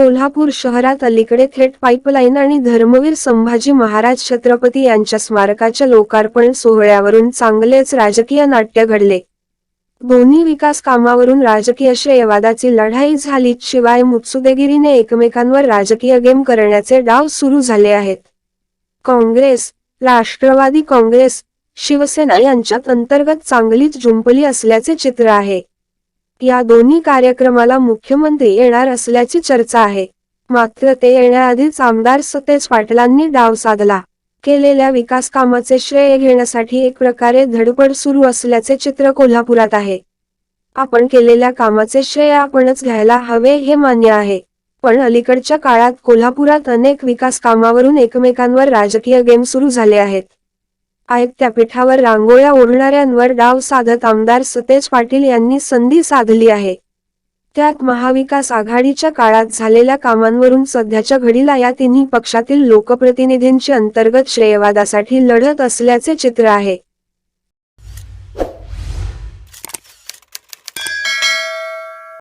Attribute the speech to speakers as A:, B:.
A: कोल्हापूर शहरात अलीकडे थेट पाईपलाईन आणि धर्मवीर संभाजी महाराज छत्रपती यांच्या स्मारकाच्या लोकार्पण सोहळ्यावरून चांगलेच राजकीय नाट्य घडले. दोन्ही विकास कामावरून राजकीय श्रेयवादाची लढाई झाली. शिवाय मुत्सुदेगिरीने एकमेकांवर राजकीय गेम करण्याचे डाव सुरू झाले आहेत. काँग्रेस राष्ट्रवादी काँग्रेस शिवसेना यांच्यात अंतर्गत चांगलीच जुंपली असल्याचे चित्र आहे. या दोन्ही कार्यक्रमाला मुख्यमंत्री येणार असल्याची चर्चा आहे. मात्र ते येण्याआधीच आमदार सतेज पाटलांनी डाव साधला. केलेल्या विकास कामाचे श्रेय घेण्यासाठी एक प्रकारे धडपड सुरू असल्याचे चित्र कोल्हापुरात आहे. आपण केलेल्या कामाचे श्रेय आपणच घ्यायला हवे हे मान्य आहे. पण अलीकडच्या काळात कोल्हापुरात अनेक विकास कामावरून एकमेकांवर राजकीय गेम सुरू झाले आहेत. आयुक्त्यापीठावर रांगोळ्या ओढणाऱ्यांवर डाव साधत आमदार सतेज पाटील यांनी संधी साधली आहे. त्यात महाविकास आघाडीच्या काळात झालेल्या कामांवरून सध्याच्या घडीला या तिन्ही पक्षातील लोकप्रतिनिधींची अंतर्गत श्रेयवादासाठी लढत असल्याचे चित्र आहे.